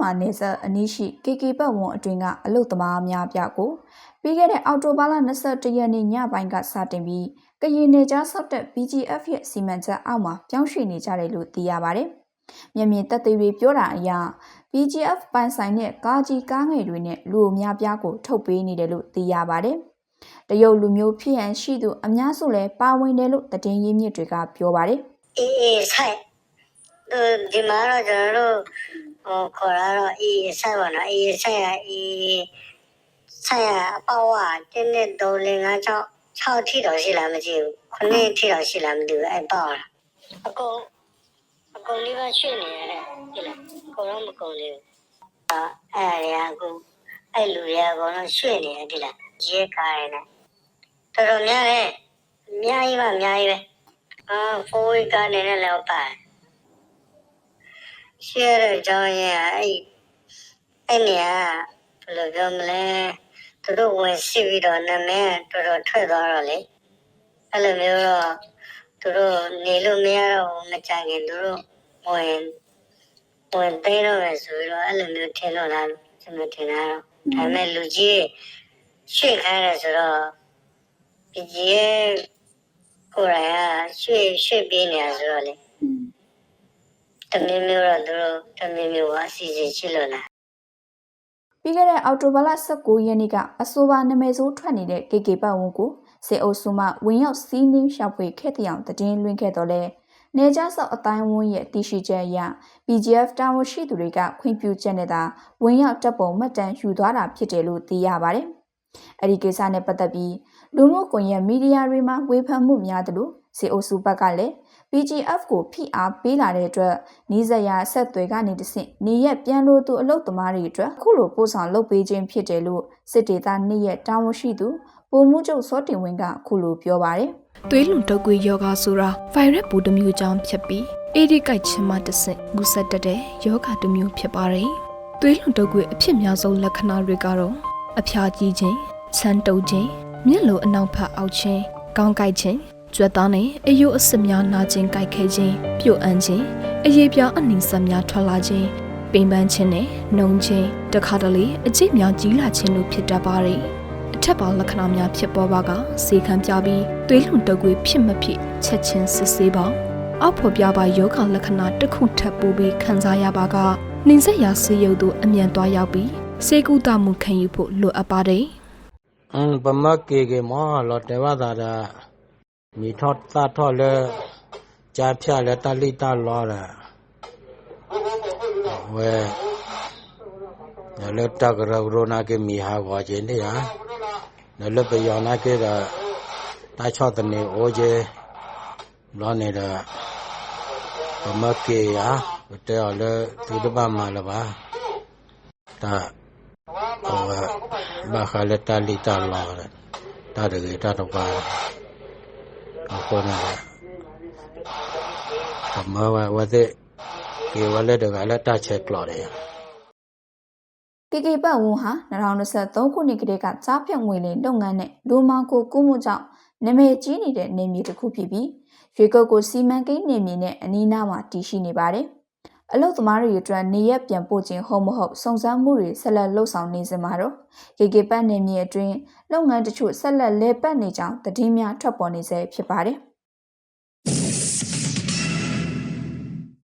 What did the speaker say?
မာနေဆက်အနီးရှိ KK ပတ်ဝန်းအတွင်းကအလုတ်သမားများပြကိုပြီးခဲ့တဲ့အောက်တိုဘာလ22ရက်နေ့ညပိုင်းကစတင်ပြီးကရင်နေကြားဆောက်တဲ့ BGF ရဲ့စီမံချက်အောက်မှာပြောင်းရွှေ့နေကြတယ်လို့သိရပါတယ်။မျက်မြင်သက်သေတွေပြောတာအရ BGF ပိုင်ဆိုင်တဲ့ကားကြီးကားငယ်တွေနဲ့လူအများပြားကိုထုတ်ပေးနေတယ်လို့သိရပါတယ်။တရုတ်လူမျိုးဖြစ်ရန်ရှိသူအများစုလည်းပါဝင်တယ်လို့သတင်းရင်းမြစ်တွေကပြောပါတယ်။အေးအေးဆိုင်သူဒီမှာတော့ကျွန်တော်တို့ ဟိုခေါ်ရတော့အေးဆိုင်ပါနော်အေးဆိုင်ရအေးဆိုင်ရအပေါ့ဟာတင်းနဲ့3 4 5 6 6ထိတော့ရှိလားမကြည့်ဘူးခုနှစ်ထိတော့ရှိလားမသိဘူးအဲ့ပေါ့လားအကုန်အကုန်လေးပဲရွှေ့နေရတယ်ဒီလားအကုန်တော့မကုန်သေးဘူးအဲအဲ့ရအခုအဲ့လူတွေအကုန်လုံးရွှေ့နေတယ်ဒီလားရဲကားရနေတော်တော်များတယ်အများကြီးပါအများကြီးပဲအာဖိုးဝေးကနေလည်းလောက်ပါ ရှယ်တဲ့ကြောင်းရဲ့အဲ့အဲ့နေရာဘယ်လိုပြောမလဲသူတို့ဝင်စီပြီးတော့နာမည်တော်တော်ထွက်သွားတော့လေအဲ့လိုမျိုးတော့သူတို့နေလို့မရတော့ဘူးမကြခင်သူတို့ဝင်ဝင်သိမ်းတော့မယ်ဆိုပြီးတော့အဲ့လိုမျိုးထင်တော့လားကျွန်တော်ထင်တာတော့ဒါပေမဲ့လူကြီးရွှေ့ခိုင်းတယ်ဆိုတော့ဒီကြီးရဲ့ကိုယ်တိုင်ကရွှေ့ရွှေ့ပြေးနေတာဆိုတော့လေတ မင်းမျိုးတော့သူတို့တမင်းမျိုးကအစီအစဉ်ရှိလို့လားပြီးခဲ့တဲ့အောက်တိုဘာလ19ရက်နေ့ကအဆိုပါနာမည်ဆိုးထွက်နေတဲ့ KK ပတ်ဝန်းကိုစေအုပ်စုမှဝင်ရောက်စီးနင်းရှောက်ဖွေခဲ့တဲ့အောင်တည်င်းလွှင့်ခဲ့တော့လဲနေကြဆောက်အတိုင်းဝန်းရဲ့တည်ရှိချက်အရ PGF တာဝန်ရှိသူတွေကခွင့်ပြုချက်နဲ့သာဝင်ရောက်တပ်ပုံမှတ်တမ်းယူသွားတာဖြစ်တယ်လို့သိရပါတယ်။အဲဒီကိစ္စနဲ့ပတ်သက်ပြီးလူမှုကွန်ရက်မီဒီယာတွေမှာဝေဖန်မှုများသလို စေအုပ်စုဘက်ကလည်း PGF ကိုဖိအားပေးလာတဲ့အတွက်နီးစပ်ရာဆက်သွယ်ကနေတဆင့်နေရက်ပြန်လို့သူအလုတ်သမားတွေအတွက်အခုလိုပို့ဆောင်လုပ်ပေးခြင်းဖြစ်တယ်လို့စစ်ဒေသနှစ်ရက်တာဝန်ရှိသူပုံမှုချုပ်စောတင်ဝင်းကအခုလိုပြောပါတယ်သွေးလွန်တုပ်ကွေးယောဂဆိုတာဗိုင်းရပ်ပိုးတစ်မျိုးကြောင့်ဖြစ်ပြီးအေဒီကိုက်ချင်းမှတစ်ဆင့်ကူးစက်တတ်တဲ့ယောဂတစ်မျိုးဖြစ်ပါတယ်။သွေးလွန်တုပ်ကွေးအဖြစ်များဆုံးလက္ခဏာတွေကတော့အဖျားကြီးခြင်း၊ဆန်းတုပ်ခြင်း၊မျက်လုံးအနောက်ဖက်အောက်ခြင်း၊ကောင်းကိုက်ခြင်း၊ ကြွက်သားနဲ့အယုအစစ်များနာကျင်ကြိုက်ခဲခြင်းပြုတ်အန်းခြင်းအရေးပြားအနှင်းဆက်များထွက်လာခြင်းပင်ပန်းခြင်းနဲ့နှုံခြင်းတခါတလေအကျိတ်များကြီးလာခြင်းတို့ဖြစ်တတ်ပါတယ်အထက်ပါလက္ခဏာများဖြစ်ပေါ်ပါကစေခံပြပြီးသွေးလွန်တုပ်ကွေးဖြစ်မဖြစ်ချက်ချင်းစစ်ဆေးပါအောက်ဖော်ပြပါယောဂလက္ခဏာတစ်ခုထပ်ပိုးပြီးခံစားရပါကနှင်းဆက်ရာဆေးရုပ်သို့အမြန်သွားရောက်ပြီးစေကူတမှုခံယူဖို့လိုအပ်ပါတယ်အန်ပမကေကေမောလောတေဝတာရာ မိထော့သာထော့လဲကြာဖြလဲတလိတလောလဲဝဲနလတကရရနာကေမိဟာဝါကျင်းနေဟာနလပယောနာကေတာတာချောတနေဩကျေလောနေတာဗမကေယာတဲော်လဲသူတပမလပါတာဘာခလတလိတလောလဲတာတကေတာတပါ မဝဝတဲ့ကေဝလက်တကလည်းတချက်ကလော်တယ် KK ပတ်ဝန်းဟာ2023ခုနှစ်ကတည်းကကြားဖြတ်ငွေလိမ်လုပ်ငန်းနဲ့လူမောင်ကိုကူးမှုကြောင့်နာမည်ကြီးနေတဲ့နေမြေတစ်ခုဖြစ်ပြီးရွေကုတ်ကိုစီမံကိန်းနေမြေနဲ့အနီးအနားမှာတည်ရှိနေပါတယ်။ အလုတ်သမားတွေအတွက်နေရက်ပြန်ပို့ခြင်းဟုတ်မဟုတ်စုံစမ်းမှုတွေဆက်လက်လှုပ်ဆောင်နေစမှာတော့ KK ပတ်နေမြေအတွင်းလုပ်ငန်းတချို့ဆက်လက်လဲပတ်နေကြောင်းသတင်းများထွက်ပေါ်နေဆဲဖြစ်ပါတယ်။